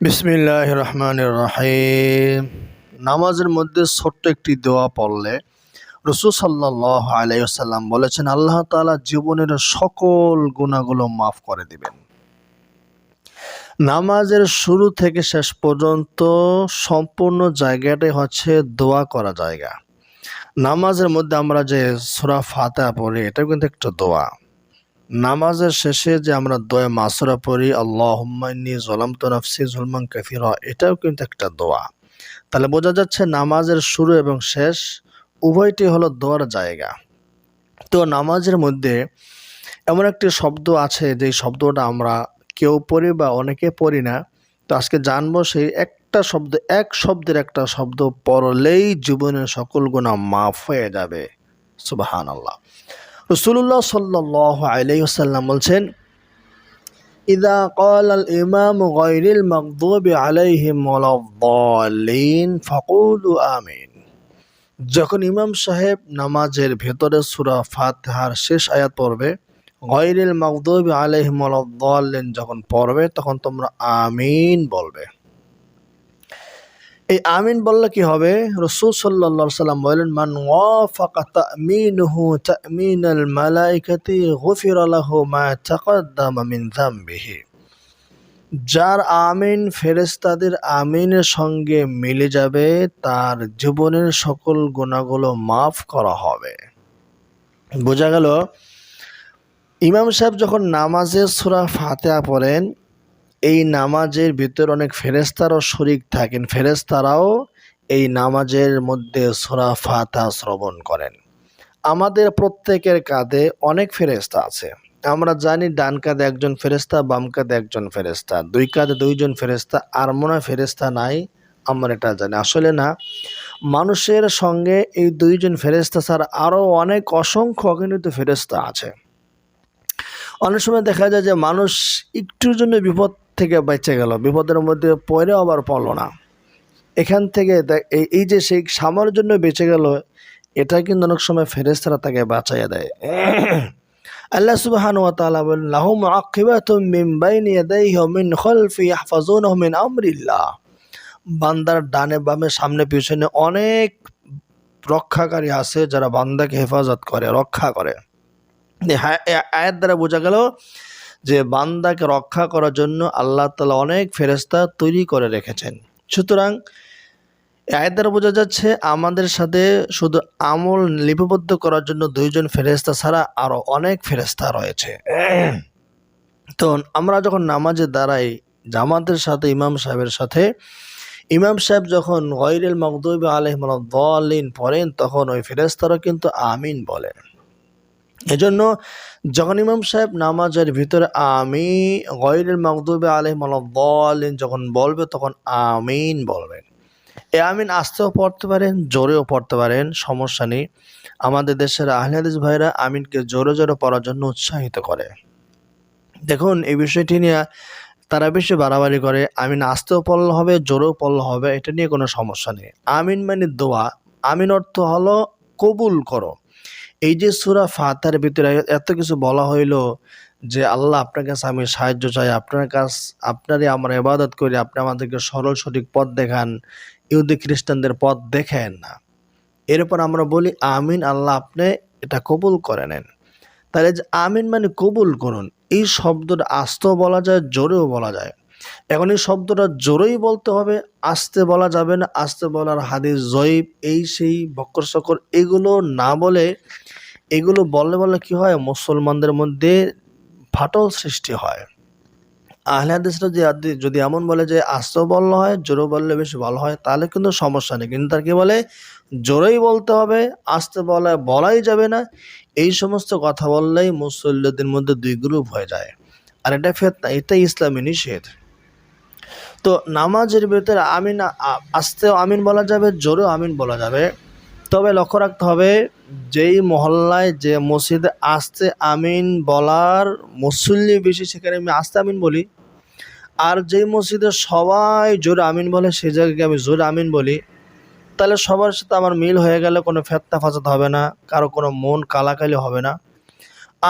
বিসমিল্লাহ রহমান রাহিম নামাজের মধ্যে ছোট্ট একটি দোয়া পড়লে রসুল সাল্লাহ আলাইসাল্লাম বলেছেন, আল্লাহ তাআলা জীবনের সকল গুণাগুলো মাফ করে দিবেন। নামাজের শুরু থেকে শেষ পর্যন্ত সম্পূর্ণ জায়গাটাই হচ্ছে দোয়া করা জায়গা। নামাজের মধ্যে আমরা যে সুরা ফাতা পড়ি, এটাও কিন্তু একটা দোয়া। নামাজের শেষে যে আমরা দোয়া মাসুরা পড়ি আল্লাহ হুম্মাইনি জলাম তো নফসি জুলমান কাফিরা এটাও কিন্তু একটা দোয়া। তাহলে বোঝা যাচ্ছে নামাজের শুরু এবং শেষ উভয়টি হলো দোয়ার জায়গা। তো নামাজের মধ্যে এমন একটি শব্দ আছে যে শব্দটা আমরা কেউ পড়ি বা অনেকে পড়ি না। তো আজকে জানব সেই একটা শব্দ, এক শব্দের একটা শব্দ পড়লেই জীবনের সকল গুণা মাফ হয়ে যাবে। সুবাহান আল্লাহ রসুল্লাহ সাল্লাহ আলাইসাল্লাম বলছেন ইদা قال الإمام غير المغضوب عليهم ولا الضالين فقولوا آمين যখন ইমাম সাহেব নামাজের ভেতরে সুরা ফাতিহার শেষ আয়াত পড়বে গয়রিল মাগদুবি আলাইহিম ওয়ালাদ-দাল্লিন যখন পড়বে তখন তোমরা আমিন বলবে এই আমিন বললে কি হবে? রসুল সাল্লাহ সাল্লাম বলেন মান ওয়াফাকা তামিনুহু, তামিনাল মালাইকাতি গুফির লাহু মা যার আমিন ফেরেস্তাদের আমিনের সঙ্গে মিলে যাবে, তার জীবনের সকল গুণাগুলো মাফ করা হবে। বোঝা গেল, ইমাম সাহেব যখন নামাজের সুরা ফাতেহা পড়েন এই নামাজের ভিতর অনেক ফেরেস্তারও শরিক থাকেন। ফেরেস্তারাও এই নামাজের মধ্যে সোরা ফাতা শ্রবণ করেন। আমাদের প্রত্যেকের কাঁধে অনেক ফেরেস্তা আছে। আমরা জানি ডান কাঁধে একজন ফেরেস্তা বাম কাঁধে একজন ফেরেস্তা দুই কাঁধে দুইজন ফেরেস্তা আর মনে ফেরেস্তা নাই, আমরা এটা জানি। আসলে না, মানুষের সঙ্গে এই দুইজন ফেরেস্তা ছাড়া আরও অনেক অসংখ্য অগণিত ফেরেস্তা আছে। অনেক সময় দেখা যায় যে মানুষ একটুর জন্য বিপদ থেকে বেঁচে গেল, বিপদের মধ্যে পড়ে আবার পড়ল না। এখান থেকে এই যে সেই সামার জন্য বেঁচে গেল, এটা কিন্তু অনেক সময় ফেরেস্তারা তাকে বাঁচাইয়া দেয়। আল্লাহ সুবহান ওয়া তাআলা বলেন, লাহুম আকিবাতুম মিন বাইনি ইয়াদাইহি ওয়া মিন খালফি ইয়াহফাজুনাহু মিন আমরিল্লাহ। বান্দার ডানে বামে সামনে পিছনে অনেক রক্ষাকারী আছে যারা বান্দাকে হেফাজত করে, রক্ষা করে। আয়াত দ্বারা বোঝা গেল যে বান্দাকে রক্ষা করার জন্য আল্লাহ তালা অনেক ফেরেস্তা তৈরি করে রেখেছেন। সুতরাং আয়াত দ্বারা বোঝা যাচ্ছে আমাদের সাথে শুধু আমল লিপিবদ্ধ করার জন্য দুইজন ফেরেস্তা ছাড়া আরও অনেক ফেরেস্তা রয়েছে। তো আমরা যখন নামাজে দাঁড়াই, জামাতের সাথে, ইমাম সাহেবের সাথে, ইমাম সাহেব যখন গয়রেল মকদুব আলহিম পড়েন, তখন ওই ফেরেস্তারা কিন্তু আমিন বলেন এজন্য যখন ইমাম সাহেব নামাজের ভিতরে আমি গয়রের মকদুবে আলহিম বলেন যখন বলবে, তখন আমিন বলবেন। এ আমিন আসতেও পড়তে পারেন, জোরেও পড়তে পারেন, সমস্যা নেই। আমাদের দেশের আহলাদিস ভাইরা আমিনকে জোরে জোরে পড়ার জন্য উৎসাহিত করে। দেখুন, এই বিষয়টি নিয়ে তারা বেশি বাড়াবাড়ি করে। আমিন আসতেও পড়লে হবে, জোরেও পড়লে হবে, এটা নিয়ে কোনো সমস্যা নেই। আমিন মানে দোয়া। আমিন অর্থ হলো কবুল করো। এই যে সুরা ফাতার ভিতরে এত কিছু বলা হইল যে আল্লাহ আপনার কাছে আমি সাহায্য চাই, আপনার কাছ আপনারই আমরা ইবাদত করি, আপনি আমাদেরকে সরল সঠিক পথ দেখান, ইহুদি খ্রিস্টানদের পথ দেখেন না। এরপর আমরা বলি, আমিন, আল্লাহ আপনি এটা কবুল করে নেন। তাহলে যে আমিন মানে কবুল করুন, এই শব্দটা আস্তেও বলা যায়, জোরেও বলা যায়। এখন এই শব্দটা জোরেই বলতে হবে, আসতে বলা যাবে না, আসতে বলার হাদিস জয়ীব। এই সেই বক্কর সকর এগুলো না বলে, এগুলো বললে বললে কি হয়? মুসলমানদের মধ্যে ফাটল সৃষ্টি হয়। আহলে হাদিসরা যদি যদি এমন বলে যে আস্তেও বললে হয় জোরে বললে বেশি ভালো হয়, তাহলে কিন্তু সমস্যা নেই। কিন্তু তার কি বলে? জোরেই বলতে হবে, আসতে বলে, বলাই যাবে না। এই সমস্ত কথা বললেই মুসল্লিদের মধ্যে দুই গ্রুপ হয়ে যায়। আর এটা ফেতনা এটাই ইসলামী নিষেধ। তো নামাজের ভিতরে আমিন আসতেও আমিন বলা যাবে, জোরেও আমিন বলা যাবে। তবে লক্ষ্য রাখতে হবে, যেই মহল্লায়, যে মসজিদে আসতে আমিন বলার মুসল্লি বেশি, সেখানে আমি আসতে আমিন বলি। আর যেই মসজিদে সবাই জোরে আমিন বলে, সেই জায়গাকে আমি জোরে আমিন বলি। তাহলে সবার সাথে আমার মিল হয়ে গেলে কোনো ফেত্তা ফাঁচাত হবে না, কারও কোনো মন কালাকালি হবে না।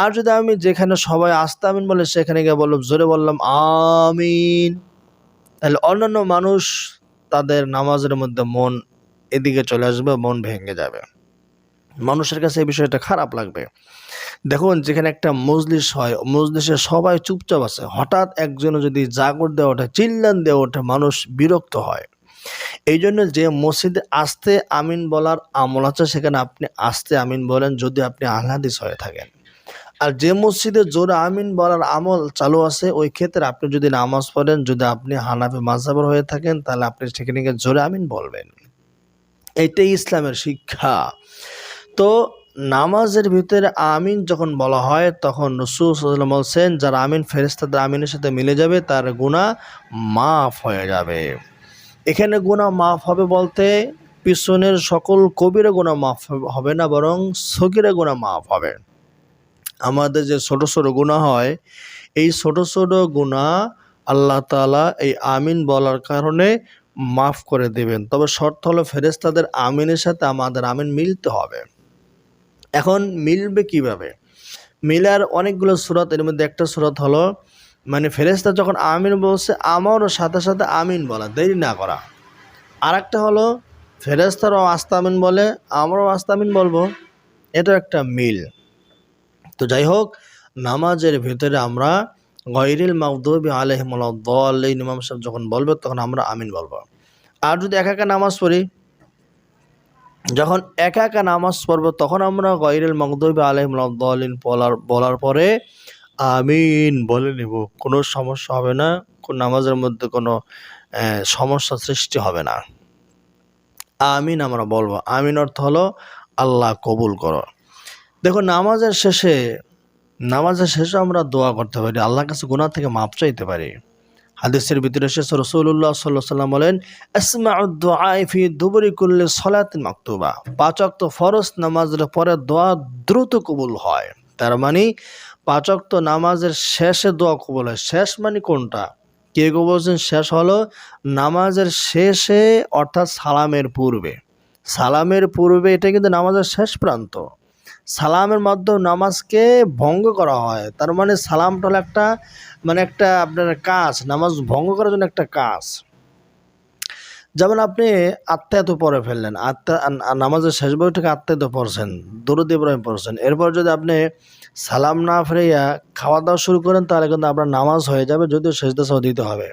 আর যদি আমি যেখানে সবাই আসতে আমিন বলে, সেখানে গিয়ে বললাম, জোরে বললাম, আমিন। তাহলে অন্যান্য মানুষ তাদের নামাজের মধ্যে মন এদিকে চলে আসবে, মন ভেঙে যাবে। মানুষের কাছে এই বিষয়টা খারাপ লাগবে। দেখুন, যেখানে একটা মজলিস হয়, মজলিসে সবাই চুপচাপ আছে। হঠাৎ একজনে যদি জাগর দেওয়া ওঠে, চিল্লান দেওয়া ওঠে, মানুষ বিরক্ত হয়। এই জন্য যে মসজিদে আসতে আমিন বলার আমল আছে, সেখানে আপনি আসতে আমিন বলেন, যদি আপনি আহ্লাদিস হয়ে থাকেন। আর যে মসজিদে জোর আমিন বলার আমল চালু আছে, ওই ক্ষেত্রে আপনি যদি নামাজ পড়েন, যদি আপনি হানাফি মাঝাবের হয়ে থাকেন, তাহলে আপনি সেখানে গিয়ে জোরে আমিন বলবেন। এইটাই ইসলামের শিক্ষা। তো নামাজের ভিতরে আমিন যখন বলা হয়, তখন রসুল বলছেন, যারা আমিন ফেরেস্তাদের আমিনের সাথে মিলে যাবে, তার গুণা মাফ হয়ে যাবে। এখানে গুণা মাফ হবে বলতে পিছনের সকল কবিরা গুণা মাফ হবে- না, বরং সগিরা গুণা মাফ হবে। আমাদের যে ছোট ছোট গুণা হয়, এই ছোট ছোট গুণা আল্লাহ তাআলা এই আমিন বলার কারণে মাফ করে দেবেন। তবে শর্ত হলো ফেরেস্তাদের আমিনের সাথে আমাদের আমিন মিলতে হবে। এখন মিলবে কীভাবে? মিলার অনেকগুলো সুরত, এর মধ্যে একটা সুরত হলো মানে ফেরেস্তা যখন আমিন বলছে, আমারও সাথে সাথে আমিন বলা, দেরি না করা। আর একটা হলো ফেরেস্তারও আস্তামিন বলে, আমরাও আস্তামিন বলব। এটা একটা মিল। তো যাই হোক, নামাজের ভিতরে আমরা গৈরিল মাকদুবি আলহিমুল্লাহ সাহেব যখন বলবে তখন আমরা আমিন বলব। আর যদি একা একা নামাজ পড়ি, যখন একা একা নামাজ পড়ব তখন আমরা গৈরিল মকদুবি আলহিমুল্লাহ বলার বলার পরে আমিন বলে নিব। কোনো সমস্যা হবে না, কোন নামাজের মধ্যে কোনো সমস্যা সৃষ্টি হবে না। আমিন আমরা বলব। আমিন অর্থ হলো আল্লাহ কবুল করো। দেখো, নামাজের শেষে নামাজের শেষে আমরা দোয়া করতে পারি, আল্লাহর কাছে গুনাহ থেকে মাপ চাইতে পারি। হাদিসের ভিতরে শেষ রসুল্লাহ সাল্লাহ সাল্লাম বলেন ফি দুবরি করলে সলাতিন মাকতুবা। পাচক তো ফরজ নামাজের পরে দোয়া দ্রুত কবুল হয়। তার মানে পাচক তো নামাজের শেষে দোয়া কবুল হয়। শেষ মানে কোনটা? কে বলছেন? শেষ হলো নামাজের শেষে, অর্থাৎ সালামের পূর্বে। সালামের পূর্বে এটা কিন্তু নামাজের শেষ প্রান্ত। সালামের মাধ্যমে নামাজকে ভঙ্গ করা হয়। তার মানে সালামটা হলো একটা মানে একটা আপনার কাজ, নামাজ ভঙ্গ করার জন্য একটা কাজ। যেমন আপনি আত্মায়ত পরে ফেললেন, আত্মা, নামাজের শেষ বই থেকে আত্মায়ত পড়ছেন, দরুদ ইব্রাহিম পড়ছেন। এরপর যদি আপনি সালাম না ফেরাইয়া খাওয়া দাওয়া শুরু করেন, তাহলে কিন্তু আপনার নামাজ হয়ে যাবে, যদিও শেষ দেশাও দিতে হবে।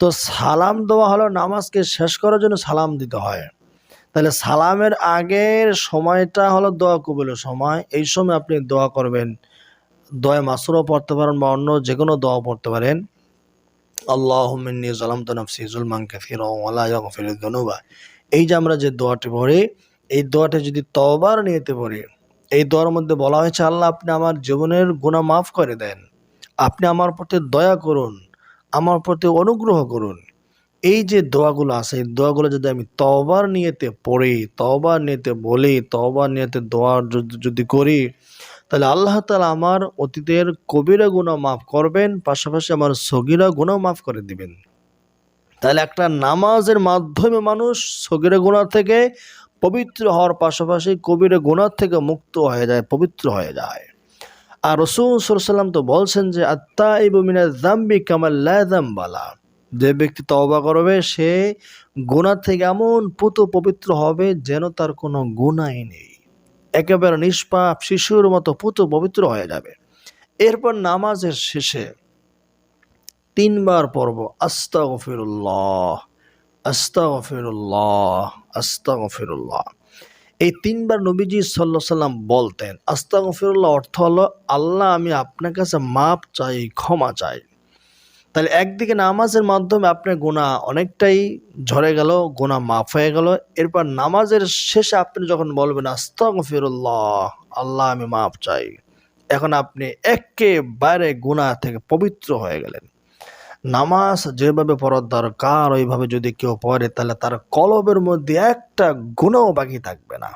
তো সালাম দেওয়া হলো নামাজকে শেষ করার জন্য সালাম দিতে হয়। তাহলে সালামের আগের সময়টা হলো দোয়া কবুলের সময়। এই সময় আপনি দোয়া করবেন। দোয়া মাসুরও পড়তে পারেন বা অন্য যে কোনো দোয়া পড়তে পারেন। আল্লাহ মিন্নি জালাম তো নফসি জুলমান কাসিরা ওয়ালা এই যে আমরা যে দোয়াটি পড়ি, এই দোয়াটা যদি তওবার নিয়েতে পড়ি, এই দোয়ার মধ্যে বলা হয়েছে, আল্লাহ, আপনি আমার জীবনের গুনাহ মাফ করে দেন। আপনি আমার প্রতি দয়া করুন, আমার প্রতি অনুগ্রহ করুন। এই যে দোয়াগুলো আছে, এই দোয়াগুলো যদি আমি তওবার নিয়েতে পড়ি, তওবার নিয়েতে বলি, তওবার নিয়েতে দোয়া যদি- করি, তাহলে আল্লাহ তালা আমার অতীতের কবিরা গুনাহ মাফ করবেন, পাশাপাশি আমার সগিরা গুনাহ মাফ করে দিবেন। তাহলে একটা নামাজের মাধ্যমে মানুষ সগিরা গুনাহ থেকে পবিত্র হওয়ার পাশাপাশি কবিরা গুণার থেকে মুক্ত হয়ে যায়, পবিত্র হয়ে যায়। আর রসুল সাল্লাম তো বলছেন যে আত্মা ইবমিনা জাম্বি কামাল্লা জাম্বালা যে ব্যক্তি তওবা করবে, সে গুনাহ থেকে এমন পুত পবিত্র হবে যেন তার কোনো গুনাই নেই। একেবারে নিষ্পাপ শিশুর মতো পুত পবিত্র হয়ে যাবে। এরপর নামাজের শেষে তিনবার পর্ব আস্তা ফিরুল্লাহ পড়ব, আস্তাগফিরুল্লাহ আস্তাগফিরুল্লাহ আস্তাগফিরুল্লাহ। এই তিনবার নবীজি সাল্লাহ সাল্লাম বলতেন, আস্তাগফিরুল্লাহ অর্থ হলো, আল্লাহ, আমি আপনার কাছে মাপ চাই, ক্ষমা চাই। তাহলে একদিকে নামাজের মাধ্যমে আপনার গুণা অনেকটাই ঝরে গেল গুণা মাফ হয়ে গেল। এরপর নামাজের শেষে আপনি যখন বলবেন, আস্তাগফিরুল্লাহ, আল্লাহ আমি মাফ চাই। এখন আপনি একেবারে গুণা থেকে পবিত্র হয়ে গেলেন। নামাজ যেভাবে পড়ার দরকার, ওইভাবে যদি কেউ পড়ে, তাহলে তার কলবের মধ্যে একটা গুণও বাকি থাকবে না।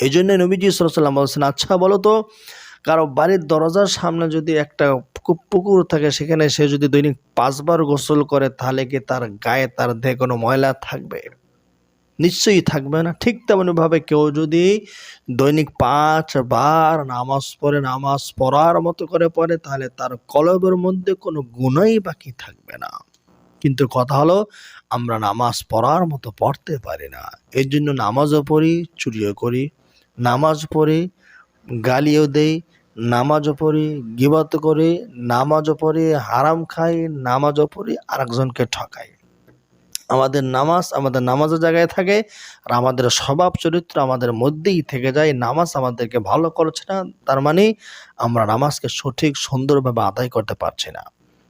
এই জন্য নবীজি সাল্লাম বলছেন আচ্ছা বলো তো, কারও বাড়ির দরজার সামনে যদি একটা পুকুর থাকে, সেখানে সে যদি দৈনিক পাঁচবার গোসল করে, তাহলে কি তার গায়ে, তার দেহে কোনো ময়লা থাকবে? নিশ্চয়ই থাকবে না। ঠিক তেমনভাবে কেউ যদি দৈনিক পাঁচবার নামাজ পড়ে, নামাজ পড়ার মতো করে পড়ে, তাহলে তার কলবের মধ্যে কোনো গুণই বাকি থাকবে না। কিন্তু কথা হলো, আমরা নামাজ পড়ার মতো পড়তে পারি না। এর জন্য নামাজও পড়ি, চুরিও করি। নামাজ পড়ি, গালিও দেই নামাজও পড়ি, গিবত করি নামাজও পড়ি, হারাম খাই নামাজও পড়ি, আরেকজনকে ঠকাই। আমাদের নামাজ আমাদের নামাজের জায়গায় থাকে আর আমাদের স্বভাব চরিত্র আমাদের মধ্যেই থেকে যায়। নামাজ আমাদেরকে ভালো করছে না, তার মানে আমরা নামাজকে সঠিক, সুন্দরভাবে আদায় করতে পারছি না।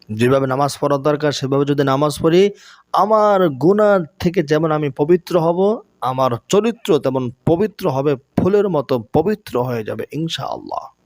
যেভাবে নামাজ পড়ার দরকার, সেভাবে যদি নামাজ পড়ি, আমার গুণার থেকে যেমন আমি পবিত্র হব, আমার চরিত্র তেমন পবিত্র হবে, ফুলের মতো পবিত্র হয়ে যাবে, ইনশাআল্লাহ।